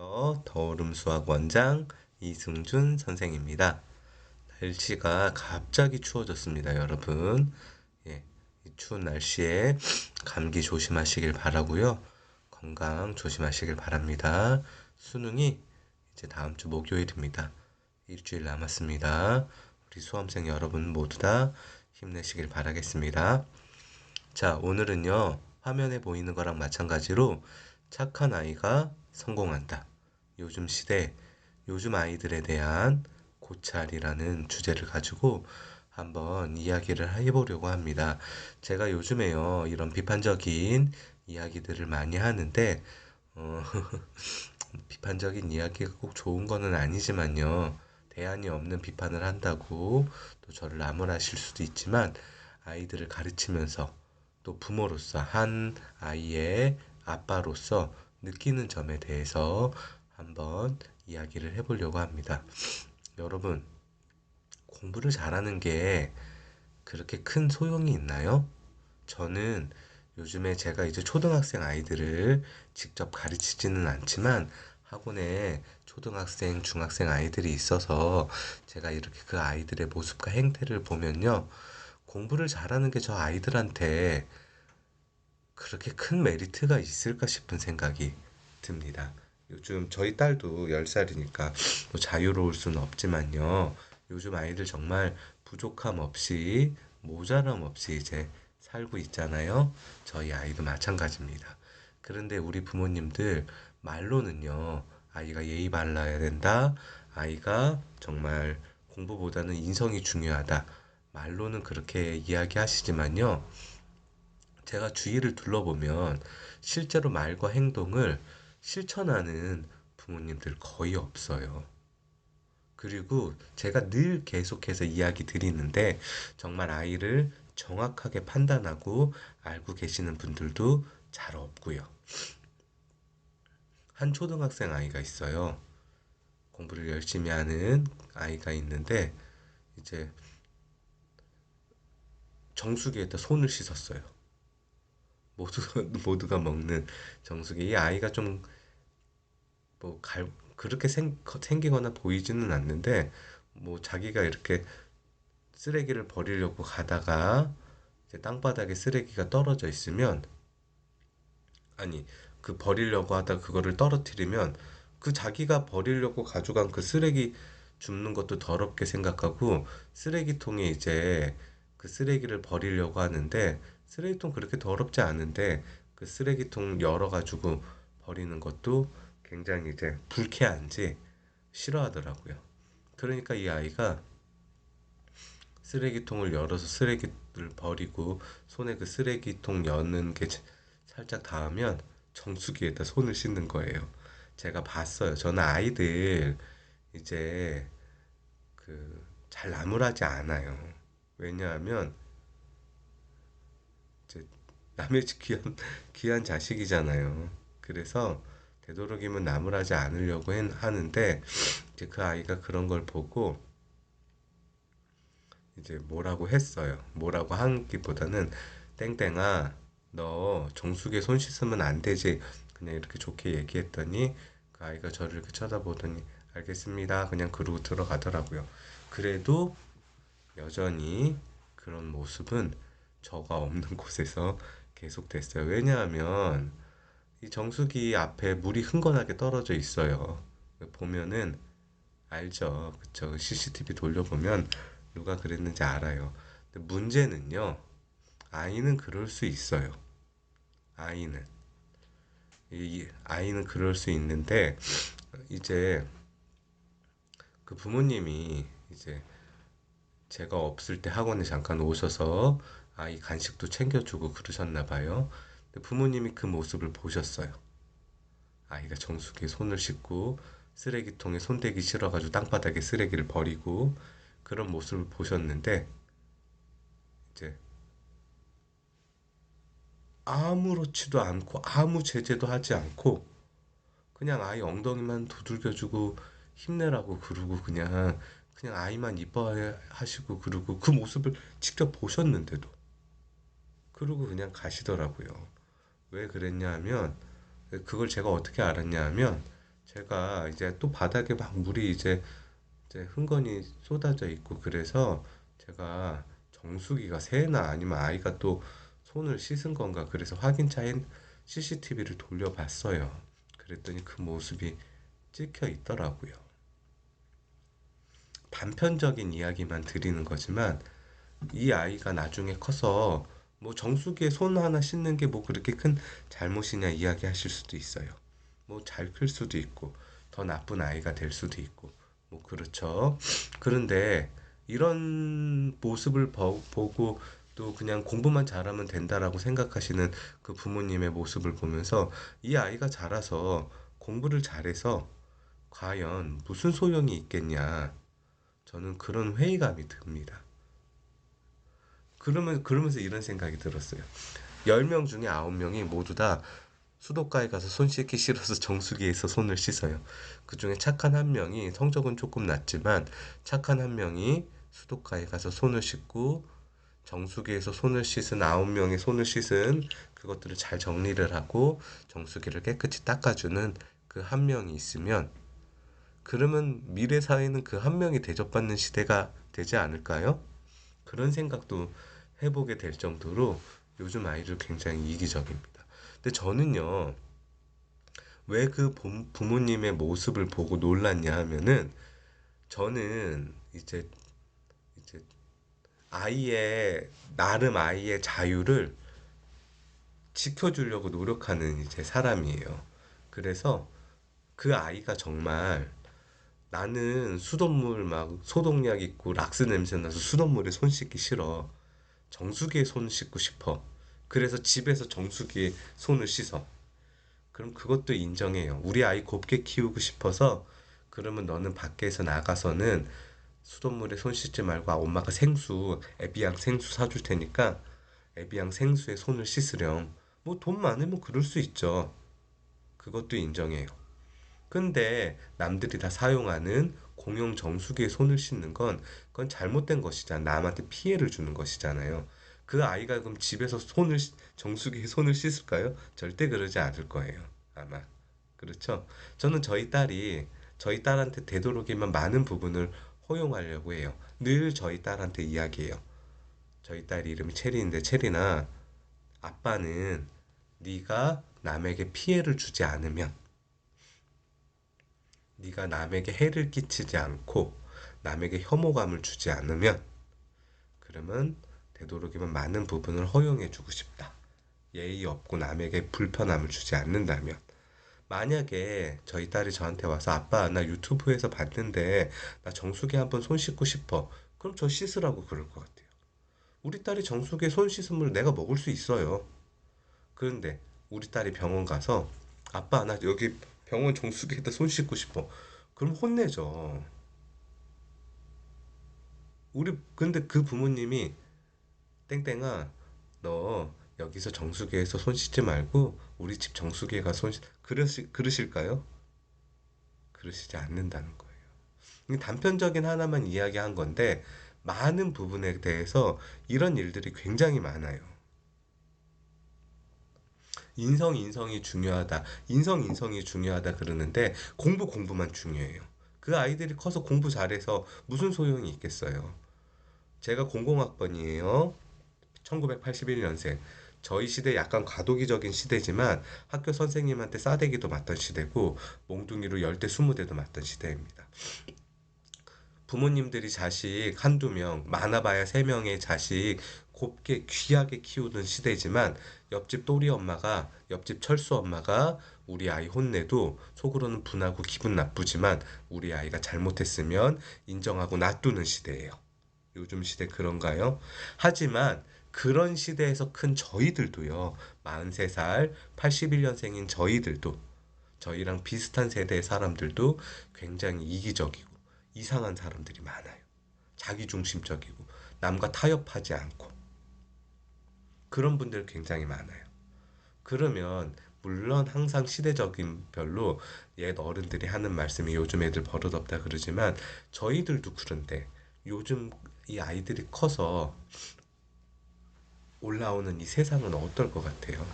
안녕하세요. 더오름 수학 원장 이승준 선생입니다. 날씨가 갑자기 추워졌습니다, 여러분. 예, 이 추운 날씨에 감기 조심하시길 바라고요. 건강 조심하시길 바랍니다. 수능이 이제 다음 주 목요일입니다. 일주일 남았습니다. 우리 수험생 여러분 모두 다 힘내시길 바라겠습니다. 자, 오늘은요. 화면에 보이는 거랑 마찬가지로 착한 아이가 성공한다. 요즘 시대, 요즘 아이들에 대한 고찰이라는 주제를 가지고 한번 이야기를 해보려고 합니다. 제가 요즘에요, 이런 비판적인 이야기들을 많이 하는데, 어, 비판적인 이야기가 꼭 좋은 거는 아니지만요, 대안이 없는 비판을 한다고 또 저를 나무라실 수도 있지만, 아이들을 가르치면서 또 부모로서 한 아이의 아빠로서 느끼는 점에 대해서 한번 이야기를 해보려고 합니다. 여러분, 공부를 잘하는 게 그렇게 큰 소용이 있나요? 저는 요즘에 제가 이제 초등학생 아이들을 직접 가르치지는 않지만 학원에 초등학생, 중학생 아이들이 있어서 제가 이렇게 그 아이들의 모습과 행태를 보면요. 공부를 잘하는 게 저 아이들한테 그렇게 큰 메리트가 있을까 싶은 생각이 듭니다. 요즘 저희 딸도 10살이니까 뭐 자유로울 수는 없지만요. 요즘 아이들 정말 부족함 없이 모자람 없이 이제 살고 있잖아요. 저희 아이도 마찬가지입니다. 그런데 우리 부모님들 말로는요. 아이가 예의 발라야 된다. 아이가 정말 공부보다는 인성이 중요하다. 말로는 그렇게 이야기하시지만요. 제가 주위를 둘러보면 실제로 말과 행동을 실천하는 부모님들 거의 없어요. 그리고 제가 늘 계속해서 이야기 드리는데 정말 아이를 정확하게 판단하고 알고 계시는 분들도 잘 없고요. 한 초등학생 아이가 있어요. 공부를 열심히 하는 아이가 있는데 이제 정수기에다 손을 씻었어요. 모두가 모두가 먹는 정수기. 이 아이가 좀 뭐 갈, 그렇게 생, 생기거나 보이지는 않는데 뭐 자기가 이렇게 쓰레기를 버리려고 가다가 이제 땅바닥에 쓰레기가 떨어져 있으면 아니 그 버리려고 하다 그거를 떨어뜨리면 그 자기가 버리려고 가져간 그 쓰레기 줍는 것도 더럽게 생각하고 쓰레기통에 이제 그 쓰레기를 버리려고 하는데 쓰레기통 그렇게 더럽지 않은데 그 쓰레기통 열어가지고 버리는 것도 굉장히 이제 불쾌한지 싫어하더라고요. 그러니까 이 아이가 쓰레기통을 열어서 쓰레기를 버리고 손에 그 쓰레기통 여는 게 살짝 닿으면 정수기에다 손을 씻는 거예요. 제가 봤어요. 저는 아이들 이제 그 잘 나무라지 않아요. 왜냐하면 남의 집 귀한, 귀한 자식이잖아요. 그래서 되도록이면 나무라지 않으려고 하는데 이제 그 아이가 그런 걸 보고 이제 뭐라고 했어요. 뭐라고 한기보다는 땡땡아 너 정수기에 손 씻으면 안 되지. 그냥 이렇게 좋게 얘기했더니 그 아이가 저를 이렇게 쳐다보더니 알겠습니다. 그냥 그러고 들어가더라고요. 그래도 여전히 그런 모습은 저가 없는 곳에서 계속됐어요. 왜냐하면 이 정수기 앞에 물이 흥건하게 떨어져 있어요. 보면은 알죠. 그쵸. CCTV 돌려보면 누가 그랬는지 알아요. 근데 문제는요. 아이는 그럴 수 있어요. 아이는. 이 아이는 그럴 수 있는데 이제 그 부모님이 이제 제가 없을 때 학원에 잠깐 오셔서 아이 간식도 챙겨주고 그러셨나 봐요. 부모님이 그 모습을 보셨어요. 아이가 정수기에 손을 씻고 쓰레기통에 손대기 싫어가지고 땅바닥에 쓰레기를 버리고 그런 모습을 보셨는데 이제 아무렇지도 않고 아무 제재도 하지 않고 그냥 아이 엉덩이만 두들겨주고 힘내라고 그러고 그냥 그냥 아이만 이뻐하시고 그러고 그 모습을 직접 보셨는데도 그러고 그냥 가시더라고요. 왜 그랬냐 하면 그걸 제가 어떻게 알았냐 하면 제가 이제 또 바닥에 막 물이 이제 이제 흥건히 쏟아져 있고 그래서 제가 정수기가 새나 아니면 아이가 또 손을 씻은 건가 그래서 확인차인 CCTV를 돌려봤어요. 그랬더니 그 모습이 찍혀 있더라고요. 단편적인 이야기만 드리는 거지만 이 아이가 나중에 커서 뭐 정수기에 손 하나 씻는 게 뭐 그렇게 큰 잘못이냐 이야기하실 수도 있어요. 뭐 잘 클 수도 있고 더 나쁜 아이가 될 수도 있고 뭐 그렇죠. 그런데 이런 모습을 보- 보고 또 그냥 공부만 잘하면 된다라고 생각하시는 그 부모님의 모습을 보면서 이 아이가 자라서 공부를 잘해서 과연 무슨 소용이 있겠냐. 저는 그런 회의감이 듭니다. 그러면, 그러면서 이런 생각이 들었어요. 10명 중에 9명이 모두 다 수도가에 가서 손 씻기 싫어서 정수기에서 손을 씻어요. 그 중에 착한 한 명이 성적은 조금 낮지만 착한 한 명이 수도가에 가서 손을 씻고 정수기에서 손을 씻은 아홉 명이 손을 씻은 그것들을 잘 정리를 하고 정수기를 깨끗이 닦아주는 그 한 명이 있으면 그러면 미래 사회는 그 한 명이 대접받는 시대가 되지 않을까요? 그런 생각도 해보게 될 정도로 요즘 아이들 굉장히 이기적입니다. 근데 저는요, 왜 그 부모님의 모습을 보고 놀랐냐 하면은 저는 이제 이제 아이의 나름 아이의 자유를 지켜주려고 노력하는 이제 사람이에요. 그래서 그 아이가 정말 나는 수돗물 막 소독약 있고 락스 냄새 나서 수돗물에 손 씻기 싫어. 정수기에 손 씻고 싶어. 그래서 집에서 정수기에 손을 씻어. 그럼 그것도 인정해요. 우리 아이 곱게 키우고 싶어서 그러면 너는 밖에서 나가서는 수돗물에 손 씻지 말고 아, 엄마가 생수, 에비앙 생수 사줄 테니까 에비앙 생수에 손을 씻으렴. 뭐 돈 많으면 그럴 수 있죠. 그것도 인정해요. 근데 남들이 다 사용하는 공용 정수기에 손을 씻는 건 그건 잘못된 것이잖아. 남한테 피해를 주는 것이잖아요. 그 아이가 그럼 집에서 손을 정수기에 손을 씻을까요? 절대 그러지 않을 거예요. 아마. 그렇죠? 저는 저희 딸이 저희 딸한테 되도록이면 많은 부분을 허용하려고 해요. 늘 저희 딸한테 이야기해요. 저희 딸 이름이 체리인데 체리나 아빠는 네가 남에게 피해를 주지 않으면 네가 남에게 해를 끼치지 않고 남에게 혐오감을 주지 않으면 그러면 되도록이면 많은 부분을 허용해 주고 싶다. 예의 없고 남에게 불편함을 주지 않는다면 만약에 저희 딸이 저한테 와서 아빠 나 유튜브에서 봤는데 나 정수기 한번 손 씻고 싶어. 그럼 저 씻으라고 그럴 것 같아요. 우리 딸이 정수기에 손물 내가 먹을 수 있어요. 그런데 우리 딸이 병원 가서 아빠 나 여기 병원 정수기에다 손 씻고 싶어. 그럼 혼내죠. 우리 근데 그 부모님이 땡땡아 너 여기서 정수기에서 손 씻지 말고 우리 집 정수기에 가손 씻... 그러시, 그러실까요? 그러시지 않는다는 거예요. 단편적인 하나만 이야기한 건데 많은 부분에 대해서 이런 일들이 굉장히 많아요. 인성 인성이 중요하다. 인성 인성이 중요하다 그러는데 공부 공부만 중요해요. 그 아이들이 커서 공부 잘해서 무슨 소용이 있겠어요. 제가 공공학번이에요. 1981년생. 저희 시대 약간 과도기적인 시대지만 학교 선생님한테 싸대기도 맞던 시대고 몽둥이로 열대 스무 대도 맞던 시대입니다. 부모님들이 자식 한두 명, 많아봐야 세 명의 자식 곱게 귀하게 키우던 시대지만 옆집 또리 엄마가 옆집 철수 엄마가 우리 아이 혼내도 속으로는 분하고 기분 나쁘지만 우리 아이가 잘못했으면 인정하고 놔두는 시대예요. 요즘 시대 그런가요? 하지만 그런 시대에서 큰 저희들도요. 43살, 81년생인 저희들도 저희랑 비슷한 세대의 사람들도 굉장히 이기적이고 이상한 사람들이 많아요. 자기중심적이고 남과 타협하지 않고 그런 분들 굉장히 많아요. 그러면 물론 항상 시대적인 별로 옛 어른들이 하는 말씀이 요즘 애들 버릇없다 그러지만 저희들도 그런데 요즘 이 아이들이 커서 올라오는 이 세상은 어떨 것 같아요?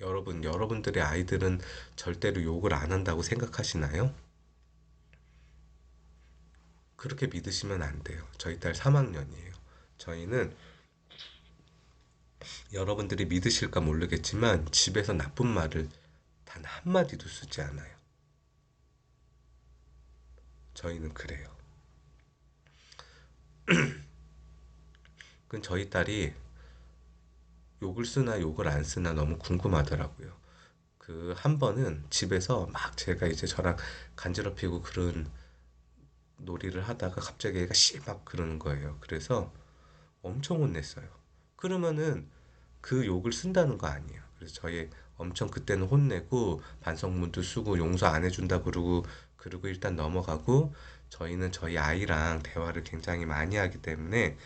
여러분, 여러분들의 아이들은 절대로 욕을 안 한다고 생각하시나요? 그렇게 믿으시면 안 돼요. 저희 딸 3학년이에요. 저희는 여러분들이 믿으실까 모르겠지만 집에서 나쁜 말을 단 한마디도 쓰지 않아요. 저희는 그래요. 그 저희 딸이 욕을 쓰나 욕을 안 쓰나 너무 궁금하더라고요. 그 한 번은 집에서 막 제가 이제 저랑 간지럽히고 그런 놀이를 하다가 갑자기 애가 씨 막 그러는 거예요. 그래서 엄청 혼냈어요. 그러면은 그 욕을 쓴다는 거 아니에요. 그래서 저희 엄청 그때는 혼내고 반성문도 쓰고 용서 안 해준다 그러고 그러고 일단 넘어가고 저희는 저희 아이랑 대화를 굉장히 많이 하기 때문에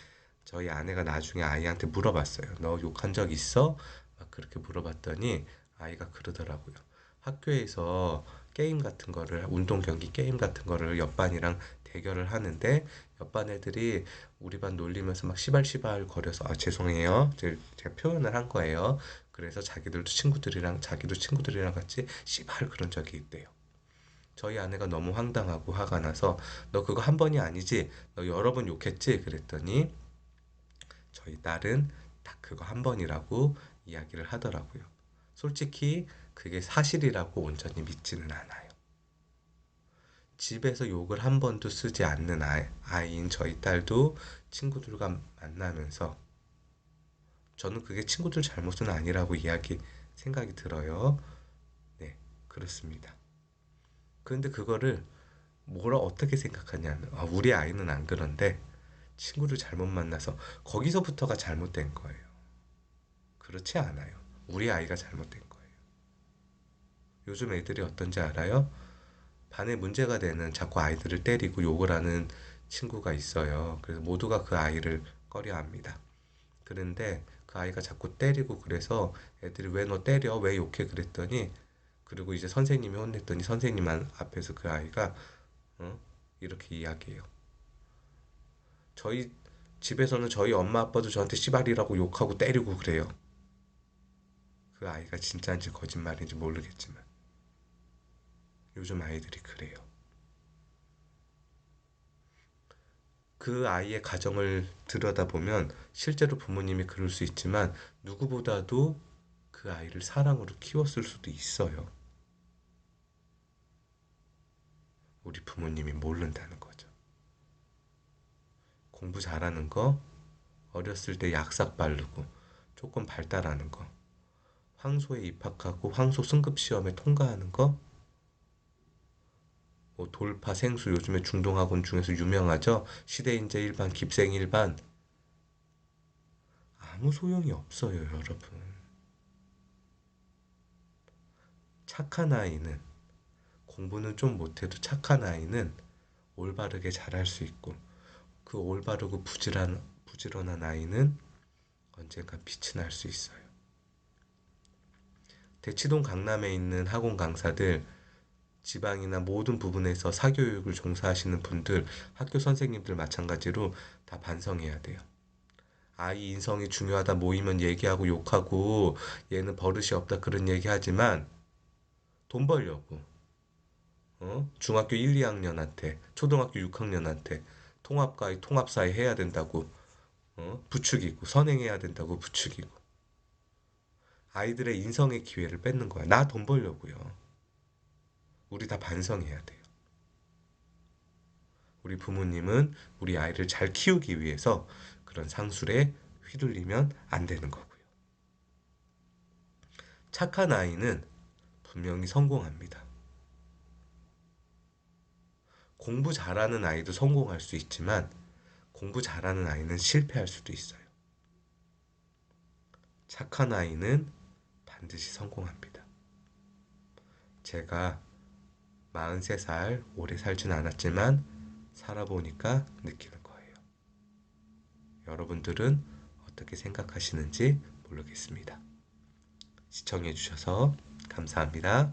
저희 아내가 나중에 아이한테 물어봤어요. 너 욕한 적 있어? 막 그렇게 물어봤더니 아이가 그러더라고요. 학교에서 게임 같은 거를 운동 경기 게임 같은 거를 옆반이랑 대결을 하는데 옆반 애들이 우리 반 놀리면서 막 시발시발 거려서 아 죄송해요. 제- 제가 표현을 한 거예요. 그래서 자기들도 친구들이랑 자기도 친구들이랑 같이 시발 그런 적이 있대요. 저희 아내가 너무 황당하고 화가 나서 너 그거 한 번이 아니지? 너 여러 번 욕했지? 그랬더니 저희 딸은 딱 그거 한 번이라고 이야기를 하더라고요. 솔직히 그게 사실이라고 온전히 믿지는 않아요. 집에서 욕을 한 번도 쓰지 않는 아이, 아이인 저희 딸도 친구들과 만나면서 저는 그게 친구들 잘못은 아니라고 이야기 생각이 들어요. 네, 그렇습니다. 그런데 그거를 뭐라 어떻게 생각하냐면 아, 우리 아이는 안 그런데 친구를 잘못 만나서 거기서부터가 잘못된 거예요. 그렇지 않아요. 우리 아이가 잘못된 거예요. 요즘 애들이 어떤지 알아요? 반에 문제가 되는 자꾸 아이들을 때리고 욕을 하는 친구가 있어요. 그래서 모두가 그 아이를 꺼려 합니다. 그런데 그 아이가 자꾸 때리고 그래서 애들이 왜 너 때려? 왜 욕해? 그랬더니 그리고 이제 선생님이 혼냈더니 선생님 안- 앞에서 그 아이가 어? 이렇게 이야기해요. 저희 집에서는 저희 엄마 아빠도 저한테 씨발이라고 욕하고 때리고 그래요. 그 아이가 진짜인지 거짓말인지 모르겠지만 요즘 아이들이 그래요. 그 아이의 가정을 들여다보면 실제로 부모님이 그럴 수 있지만 누구보다도 그 아이를 사랑으로 키웠을 수도 있어요. 우리 부모님이 모른다는 거죠. 공부 잘하는 거, 어렸을 때 약삭 바르고 조금 발달하는 거, 황소에 입학하고 황소 승급 시험에 통과하는 거, 뭐 돌파 생수 요즘에 중동학원 중에서 유명하죠. 시대인재 일반, 깁생 일반 아무 소용이 없어요, 여러분. 착한 아이는 공부는 좀 못해도 착한 아이는 올바르게 잘할 수 있고 그 올바르고 부지런 부지런한 아이는 언젠가 빛이 날 수 있어요. 대치동 강남에 있는 학원 강사들 지방이나 모든 부분에서 사교육을 종사하시는 분들, 학교 선생님들 마찬가지로 다 반성해야 돼요. 아이 인성이 중요하다 모이면 얘기하고 욕하고 얘는 버릇이 없다 그런 얘기 하지만 돈 벌려고 어? 중학교 1, 2학년한테 초등학교 6학년한테 통합과의 통합사회 해야 된다고 어? 부추기고 선행해야 된다고 부추기고 아이들의 인성의 기회를 뺏는 거야. 나 돈 벌려고요. 우리 다 반성해야 돼요. 우리 부모님은 우리 아이를 잘 키우기 위해서 그런 상술에 휘둘리면 안 되는 거고요. 착한 아이는 분명히 성공합니다. 공부 잘하는 아이도 성공할 수 있지만 공부 잘하는 아이는 실패할 수도 있어요. 착한 아이는 반드시 성공합니다. 제가 43살 오래 살진 않았지만 살아보니까 느끼는 거예요. 여러분들은 어떻게 생각하시는지 모르겠습니다. 시청해주셔서 감사합니다.